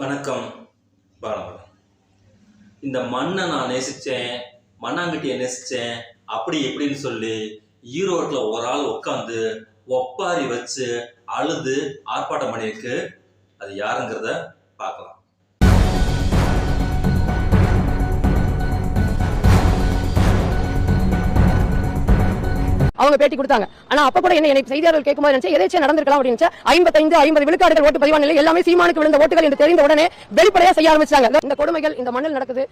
வணக்கம் பாலமரம் இந்த மண்ணை நான் நேசித்தேன் மண்ணாங்கட்டியை நேசித்தேன் அப்படி இப்படின்னு சொல்லி ஈரோட்டில் ஒரு ஆள் உட்காந்து ஒப்பாரி வச்சு அழுது ஆர்ப்பாட்டம் பண்ணியிருக்கு. அது யாருங்கிறத பார்க்கலாம். அவங்க பேட்டி கொடுத்தாங்க. ஆனா அப்ப கூட என்ன செய்தியாளர்கள் கேட்கும்போது நினைச்சேன் எதேச்சும் நடந்திருக்கலாம் அப்படின்னு ஐம்பத்தைந்து ஐம்பது விழுக்காடுகள் ஓட்டு பதிவான நிலை எல்லாமே சீமானுக்கு விழுந்த ஓட்டுகள் என்று தெரிந்த உடனே வெளிப்படையா செய்ய ஆரம்பிச்சாங்க இந்த கொடுமைகள் இந்த மண்ணில் நடக்குது.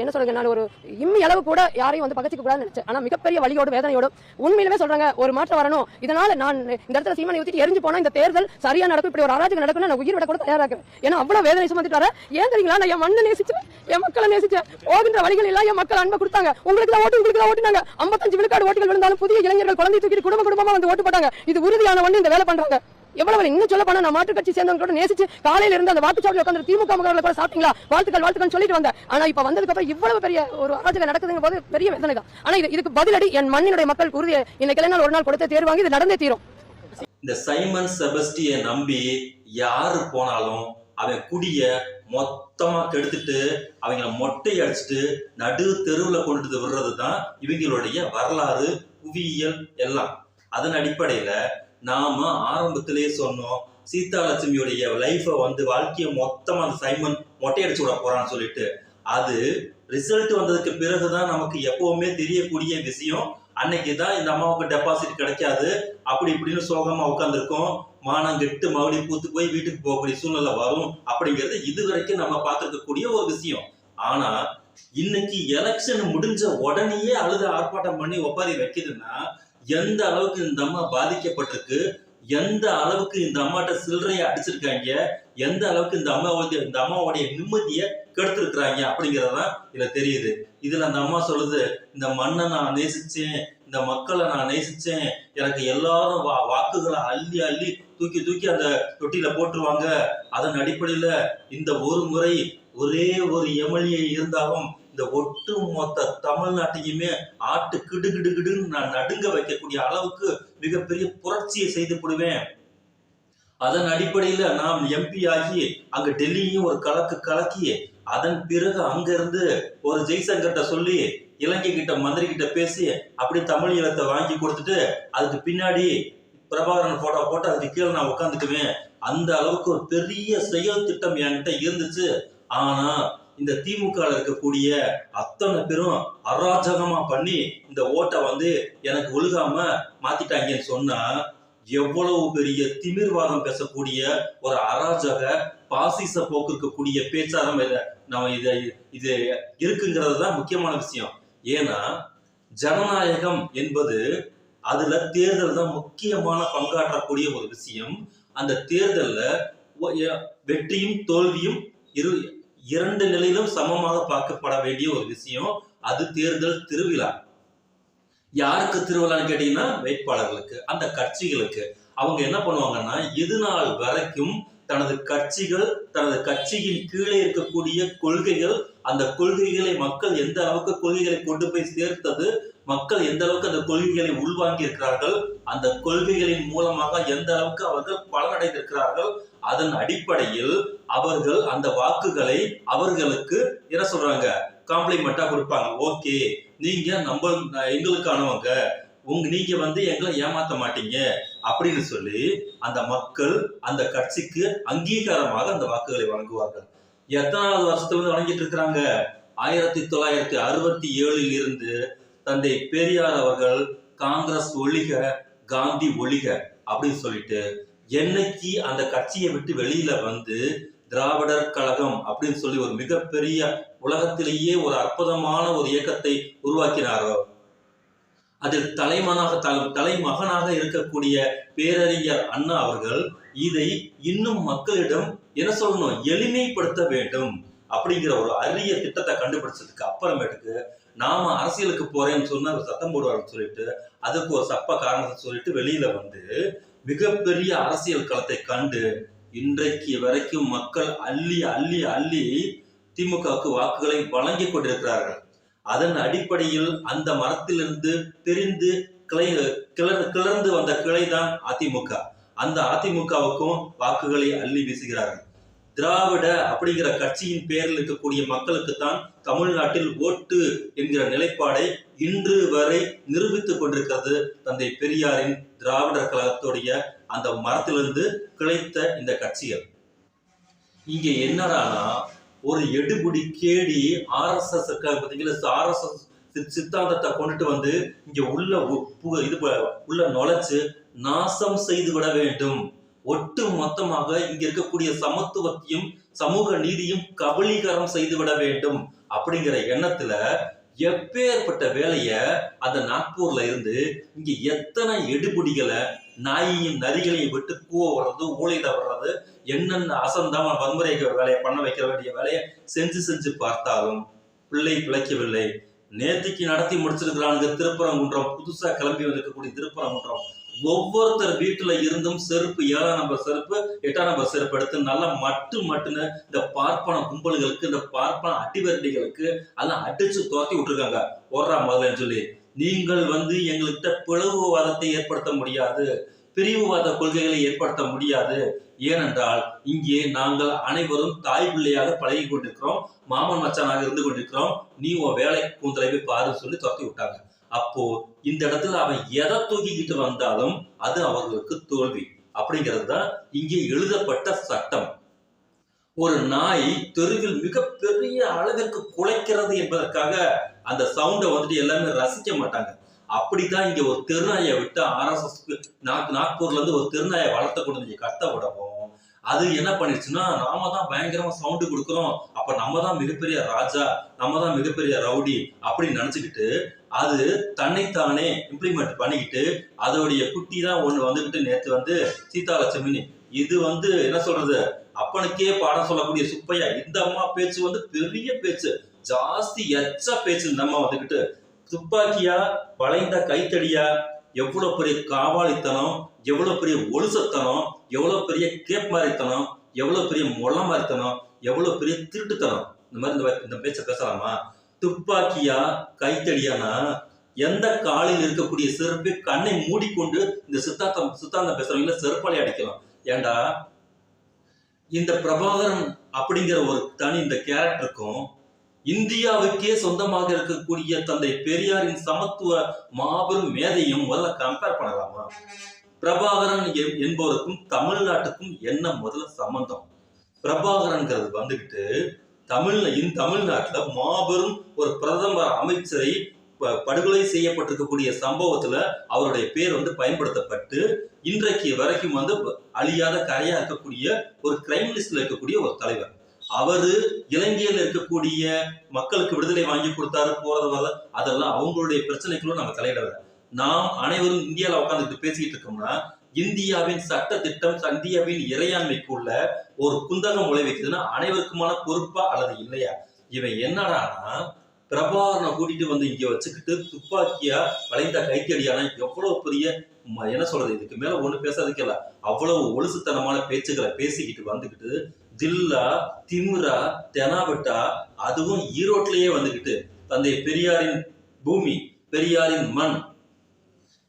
என்ன சொல்றது நான் ஒரு இம்மி அளவு கூட யாரையும் வந்து பகச்சிக்க கூடாதுன்னு நினைச்சேன். ஆனா மிகப்பெரிய வலியோடு வேதனையோடும் உண்மையிலுமே சொல்றாங்க ஒரு மாற்றம் வரணும். இதனால நான் இந்த இடத்துல சீமானை ஊத்திட்டு எரிஞ்சு போனா இந்த தேர்தல் சரியா நடக்கும் இப்படி ஒரு அராஜகம் நடக்கும் நான் உயிர் விட கூட தயாராக ஏன்னா அவ்வளவு வேதனை சுமந்துட்டு வர ஏன் தெரியுங்களா? நான் என் மண்ணை நேசிச்சேன் என் மக்களை நேசிச்சேன். போகின்ற வழிகள் எல்லாம் என் மக்கள் அன்பை கொடுத்தாங்க. உங்களுக்கு தான் ஓட்டு உங்களுக்கு தான் ஓட்டுனாங்க. ஐம்பத்தஞ்சு விழுக்காடு ஓட்டுகள் விழுந்தாலும் புதிய இளைஞர் இளைஞர்கள் குழந்தை தூக்கிட்டு குடும்ப குடும்பமா வந்து ஓட்டு போட்டாங்க. இது உறுதியான ஒண்ணு இந்த வேலை பண்றாங்க. எவ்வளவு இன்னும் சொல்ல போனா நான் மாற்று கட்சி சேர்ந்தவங்க கூட நேசிச்சு காலையில இருந்து அந்த வாக்குச்சாவடி உட்காந்து திமுக முகவர்களை கூட சாப்பிட்டீங்களா? வாழ்த்துக்கள் வாழ்த்துக்கள் சொல்லிட்டு வந்தேன். ஆனா இப்ப வந்ததுக்கு அப்புறம் இவ்வளவு பெரிய ஒரு அராஜகம் நடக்குதுங்க போது பெரிய வேதனை தான் ஆனா இது இதுக்கு பதிலடி என் மண்ணினுடைய மக்கள் உறுதியை இன்னைக்கு இல்லைனா ஒரு நாள் கொடுத்த தேர்வாங்க இது நடந்தே தீரும். இந்த சைமன் செபஸ்டியை நம்பி யாரு போனாலும் அவன் குடிய மொத்தமா கெடுத்துட்டு அவங்கள மொட்டை அடிச்சுட்டு நடு தெருவுல கொண்டுட்டு விடுறது தான் இவங்களுடைய வரலாறு. புவியியல் எல்லாம். அதன் அடிப்படையில நாம ஆரம்பத்திலேயே சொன்னோம் சீதாலட்சுமியுடைய லைஃபை வந்து வாழ்க்கையை மொத்தமாக அந்த சைமன் மொட்டை அடிச்சு விட போறான்னு சொல்லிட்டு. அது ரிசல்ட் வந்ததுக்கு பிறகுதான் நமக்கு எப்பவுமே தெரியக்கூடிய விஷயம் அன்னைக்கு தான் இந்த அம்மாவுக்கு டெபாசிட் கிடைக்காது அப்படி இப்படின்னு சோகமா உட்காந்துருக்கோம் மானம் கெட்டு மறுபடியும் பூத்து போய் வீட்டுக்கு போகக்கூடிய சூழ்நிலை வரும் அப்படிங்கிறது இது வரைக்கும் நம்ம பார்த்துருக்கக்கூடிய ஒரு விஷயம். ஆனா இன்னைக்கு எலெக்ஷன் முடிஞ்ச உடனேயே அழுத ஆர்ப்பாட்டம் பண்ணி ஒப்பாரி வைக்குதுன்னா எந்த அளவுக்கு இந்த அம்மா பாதிக்கப்பட்டிருக்கு? எந்த அளவுக்கு இந்த அம்மாட்ட சில்லறைய அடிச்சிருக்காங்க? எந்த அளவுக்கு இந்த அம்மாவுடைய இந்த அம்மாவுடைய நிம்மதியை கெடுத்திருக்கிறாங்க அப்படிங்கறதுதான் இதுல தெரியுது. இதுல அந்த அம்மா சொல்லுது இந்த மண்ணை நான் நேசிச்சேன் இந்த மக்களை நான் நேசிச்சேன். எனக்கு எல்லாரும் வா வாக்குகளை அள்ளி அள்ளி தூக்கி தூக்கி அந்த தொட்டியில போட்டுருவாங்க. அதன் அடிப்படையில இந்த ஒரு முறை ஒரே ஒரு எம்எல்ஏ இருந்தாலும் இந்த ஒட்டு மொத்த தமிழ்நாட்டையுமே ஆட்டு கிடு கிடு கிடுன்னு நான் நடுங்க வைக்கக்கூடிய அளவுக்கு மிகப்பெரிய புரட்சியை செய்து போடுவேன் அதன் அடிப்படையில நாம் எம்பி ஆகி அங்க டெல்லியும் ஒரு கலக்கு கலக்கி அதன் பிறகு அங்க இருந்து ஒரு ஜெய்சங்கர்கிட்ட சொல்லி இலங்கை கிட்ட மந்திரி கிட்ட பேசி அப்படி தமிழ் ஈழத்தை வாங்கி கொடுத்துட்டு அதுக்கு பின்னாடி பிரபாகரன் போட்டோ போட்டு அதுக்கு கீழே நான் உட்காந்துக்குவேன் அந்த அளவுக்கு ஒரு பெரிய செயல் திட்டம் என்கிட்ட இருந்துச்சு. ஆனா இந்த திமுக இருக்கக்கூடிய அத்தனை பேரும் அராஜகமா பண்ணி இந்த ஓட்டை வந்து எனக்கு ஒழுகாம மாத்திட்டாங்கன்னு சொன்னா எவ்வளவு பெரிய திமிர்வாதம் பேசக்கூடிய ஒரு அராஜக பாசிச போக்கு இருக்கக்கூடிய பேச்சாரம் இத நம்ம இத இது இருக்குங்கிறது தான் முக்கியமான விஷயம். ஏன்னா ஜனநாயகம் என்பது அதுல தேர்தல் தான் முக்கியமான பங்காற்றக்கூடிய ஒரு விஷயம். அந்த தேர்தல்ல வெற்றியும் தோல்வியும் இரு இரண்டு நிலையிலும் சமமாக பார்க்கப்பட வேண்டிய ஒரு விஷயம் அது தேர்தல் திருவிழா. யாருக்கு திருவிழான்னு கேட்டீங்கன்னா வேட்பாளர்களுக்கு அந்த கட்சிகளுக்கு. அவங்க என்ன பண்ணுவாங்கன்னா இது நாள் வரைக்கும் தனது கட்சிகள் தனது கட்சியின் கீழே இருக்கக்கூடிய கொள்கைகள் அந்த கொள்கைகளை மக்கள் எந்த அளவுக்கு கொள்கைகளை கொண்டு போய் சேர்த்தது மக்கள் எந்த அளவுக்கு அந்த கொள்கைகளை உள்வாங்கி இருக்கிறார்கள் அந்த கொள்கைகளின் மூலமாக எந்த அளவுக்கு அவர்கள் பலனடைந்திருக்கிறார்கள் அதன் அடிப்படையில் அவர்கள் அந்த வாக்குகளை அவர்களுக்கு என்ன சொல்றாங்க? காம்ப்ளிமெண்டா கொடுப்பாங்க. ஓகே நீங்க நம்ம எங்களுக்கானவங்க. உங்க நீங்க வந்து எங்களை ஏமாத்த மாட்டீங்க. அப்படின்னு சொல்லி அந்த மக்கள் அந்த கட்சிக்கு அங்கீகாரமாக அந்த வாக்குகளை வழங்குவார்கள். எத்தனாவது வருஷத்துல இருந்து வழங்கிட்டு இருக்கிறாங்க? ஆயிரத்தி தொள்ளாயிரத்தி அறுபத்தி ஏழில் இருந்து தந்தை பெரியார் அவர்கள் காங்கிரஸ் ஒழிக காந்தி ஒழிக அப்படின்னு சொல்லிட்டு என்னைக்கு அந்த கட்சியை விட்டு வெளியில வந்து திராவிடர் கழகம் அப்படின்னு சொல்லி ஒரு மிகப்பெரிய உலகத்திலேயே ஒரு அற்புதமான ஒரு இயக்கத்தை உருவாக்கினாரோ? அதில் தலைமனாக தல- தலைமகனாக இருக்கக்கூடிய பேரறிஞர் அண்ணா அவர்கள் இதை இன்னும் மக்களிடம் என்ன சொல்லணும்? எளிமைப்படுத்த வேண்டும் அப்படிங்கிற ஒரு அரிய திட்டத்தை கண்டுபிடிச்சதுக்கு அப்புறமேட்டுக்கு நாம அரசியலுக்கு போறேன்னு சொன்னா அவர் சத்தம் போடுவார்னு சொல்லிட்டு அதுக்கு ஒரு சப்ப காரணத்தை சொல்லிட்டு வெளியில வந்து மிகப்பெரிய அரசியல் களத்தை கண்டு இன்றைக்கு வரைக்கும் மக்கள் அள்ளி அள்ளி அள்ளி திமுகவுக்கு வாக்குகளை வழங்கி கொண்டிருக்கிறார்கள். அதன் அடிப்படையில் அந்த மரத்திலிருந்து பிரிந்து கிளை கிளர் கிளர்ந்து வந்த கிளைதான் அதிமுக. அந்த அதிமுகவுக்கும் வாக்குகளை அள்ளி வீசுகிறார்கள். திராவிட அப்படிங்கிற கட்சியின் பேரில் இருக்கக்கூடிய மக்களுக்கு தான் தமிழ்நாட்டில் ஓட்டு என்கிற நிலைப்பாடை இன்று வரை நிரூபித்துக் கொண்டிருக்கிறது தந்தை பெரியாரின் திராவிடர் கழகத்துடைய அந்த மரத்திலிருந்து கிளைத்த இந்த கட்சிகள். இங்க என்னடானா ஒரு எடுபுடி கேடி ஆர்எஸ்எஸ் இருக்காங்க பாத்தீங்களா ஆர்எஸ்எஸ் சித்தாந்தத்தை கொண்டுட்டு வந்து இங்க உள்ள இது உள்ள நுழைச்சு நாசம் செய்து விட வேண்டும். ஒட்டு மொத்தமாக இங்க இருக்கக்கூடிய சமத்துவத்தையும் சமூக நீதியும் கபலீகரம் செய்து விட வேண்டும். அப்படிங்கிற எண்ணத்துல எப்பேற்பட்ட வேலைய அந்த நாக்பூர்ல இருந்து இங்க எத்தனை எடுபுடிகளை நாயையும் நரிகளையும் விட்டு கூவ வர்றது ஊழையிட வர்றது என்னென்ன அசந்தாம வன்முறை வேலையை பண்ண வைக்க வேண்டிய வேலையை செஞ்சு செஞ்சு பார்த்தாலும் பிள்ளை பிழைக்கவில்லை. நேத்திக்கு நடத்தி முடிச்சிருக்கிறானுங்க திருப்பரங்குன்றம். புதுசா கிளம்பி வந்திருக்கக்கூடிய திருப்பரங்குன்றம். ஒவ்வொருத்தர் வீட்டுல இருந்தும் செருப்பு ஏழாம் நம்பர் செருப்பு எட்டாம் நம்பர் செருப்பு எடுத்து நல்லா மட்டு மட்டுன்னு இந்த பார்ப்பன கும்பல்களுக்கு இந்த பார்ப்பன அடிவரடிகளுக்கு எல்லாம் அடிச்சு துரத்தி விட்டுருக்காங்க. ஓடுறா முதல்லன்னு சொல்லி. நீங்கள் வந்து எங்கள்கிட்ட பிளவுவாதத்தை ஏற்படுத்த முடியாது. பிரிவுவாத கொள்கைகளை ஏற்படுத்த முடியாது. ஏனென்றால் இங்கே நாங்கள் அனைவரும் தாய் பிள்ளையாக பழகி கொண்டிருக்கிறோம். மாமன் மச்சானாக இருந்து கொண்டிருக்கிறோம். நீ உன் வேலை கூந்தலை போய் பாருன்னு சொல்லி துரத்தி விட்டாங்க. அப்போ இந்த இடத்துல அவன் எதை தூக்கிக்கிட்டு வந்தாலும் அது அவர்களுக்கு தோல்வி. அப்படிங்கிறது தான் இங்கே எழுதப்பட்ட சட்டம். ஒரு நாய் தெருவில் மிகப்பெரிய அளவிற்கு குலைக்கிறது என்பதற்காக அந்த சவுண்டை வந்துட்டு எல்லாமே ரசிக்க மாட்டாங்க. அப்படிதான் இங்க ஒரு தெருநாயை விட்டு ஆர்எஸ்எஸ்க்கு நாக்பூர்ல இருந்து ஒரு தெருநாயை வளர்த்த கொண்டு வந்து விடவும் அது என்ன பண்ணிடுச்சுன்னா நாம தான் பயங்கரமா சவுண்டு கொடுக்குறோம். அப்ப நம்ம தான் மிகப்பெரிய ராஜா நம்ம தான் மிகப்பெரிய ரவுடி அப்படின்னு நினைச்சுக்கிட்டு அது தன்னைத்தானே இம்ப்ளிமெண்ட் பண்ணிக்கிட்டு அதோடைய குட்டி தான் ஒண்ணு வந்துகிட்டு நேத்து வந்து சீதாலட்சுமினி இது வந்து என்ன சொல்றது? அப்பனுக்கே பாடம் சொல்லக்கூடிய சுப்பையா. இந்த அம்மா பேச்சு வந்து பெரிய பேச்சு. ஜாஸ்தி எச்ச பேச்சு இந்த அம்மா வந்துகிட்டு. துப்பாக்கியா வளைந்த கைத்தடியா எவ்வளவு பெரிய காவாலித்தனம் எவ்வளவு பெரிய ஒழுசத்தனம் எவ்வளவு பெரிய கேப் மாதிரித்தனம் எவ்வளவு பெரிய மொள்ள மாதிரித்தனம் எவ்வளவு பெரிய திருட்டுத்தனம். இந்த மாதிரி இந்த இந்த பேச்ச பேசலாமா? துப்பாக்கியா கைத்தடியானா? எந்த காலில் இருக்கக்கூடிய செருப்பு கண்ணை மூடிக்கொண்டு இந்த சித்தாந்தம் சித்தாந்தம் பேசுறவங்கள செருப்பாலே அடிக்கலாம். ஏண்டா? இந்த பிரபாகரன் அப்படிங்கிற ஒரு தனி இந்த கேரக்டருக்கும் இந்தியாவுக்கே சொந்தமாக இருக்கக்கூடிய தந்தை பெரியாரின் சமத்துவ மாபெரும் மேதையும் முதல்ல கம்பேர் பண்ணலாமா? பிரபாகரன் என்பவருக்கும் தமிழ்நாட்டுக்கும் என்ன முதல்ல சம்பந்தம்? பிரபாகரன்கிறது வந்துகிட்டு தமிழ் தமிழ்நாட்டுல மாபெரும் ஒரு பிரதமர் அமைச்சரை ப- படுகொலை செய்யப்பட்டிருக்கக்கூடிய சம்பவத்துல அவருடைய பேர் வந்து பயன்படுத்தப்பட்டு இன்றைக்கு வரைக்கும் வந்து அழியாத கரையா இருக்கக்கூடிய ஒரு கிரைம் லிஸ்ட்ல இருக்கக்கூடிய ஒரு தலைவர். அவரு இலங்கையில இருக்கக்கூடிய மக்களுக்கு விடுதலை வாங்கி கொடுத்தாரு போறது வரல. அதெல்லாம் அவங்களுடைய பிரச்சனைகளும் நம்ம தலையிடல. நாம் அனைவரும் இந்தியால உட்காந்துட்டு பேசிக்கிட்டு இருக்கோம்னா இந்தியாவின் சட்ட திட்டம் இந்தியாவின் இறையாண்மைக்குள்ள ஒரு குந்தகம் விளைவிக்குதுன்னா அனைவருக்குமான பொறுப்பா அல்லது இல்லையா? இவன் என்னடானா பிரபாகரனை கூட்டிட்டு வந்து இங்க வச்சுக்கிட்டு துப்பாக்கியா வளைந்த கைத்தடியான எவ்வளவு பெரிய என்ன சொல்றது? இதுக்கு மேல ஒண்ணு பேசாததுக்கு இல்ல. அவ்வளவு ஒழுசுத்தனமான பேச்சுக்களை பேசிக்கிட்டு வந்துகிட்டு தில்லா திமிரா தெனாவட்டா அதுவும் ஈரோட்லயே வந்துகிட்டு தந்தை பெரியாரின் பூமி பெரியாரின் மண்.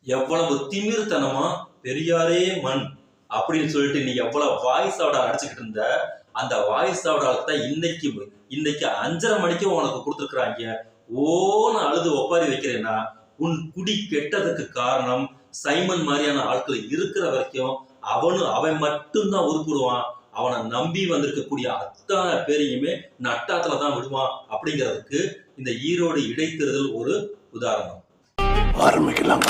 எவ்வளவு திமிர்த்தனமா பெரியாரே மண். அப்படின்னு சொல்லிட்டு நீ எவ்வளவு வாய்ஸ் ஆவடா அடிச்சுக்கிட்டு இருந்த அந்த வாய்ஸ் ஆவடாலுக்கு தான் இன்னைக்கு இன்னைக்கு அஞ்சரை மணிக்கு உனக்கு கொடுத்துருக்குறாங்க. ஓன அழுது ஒப்பாரி வைக்கிறேன்னா உன் குடி கெட்டதுக்கு காரணம் சைமன் மாதிரியான ஆட்கள் இருக்கிற வரைக்கும் அவனும் அவன் மட்டும்தான் உருப்பிடுவான். அவனை நம்பி வந்திருக்கக்கூடிய அத்தனை பேரையுமே நட்டாத்துல தான் விடுவான் அப்படிங்கிறதுக்கு இந்த ஈரோடு இடைத்தேர்தல் ஒரு உதாரணம். ஆரம்பிக்கலாம்.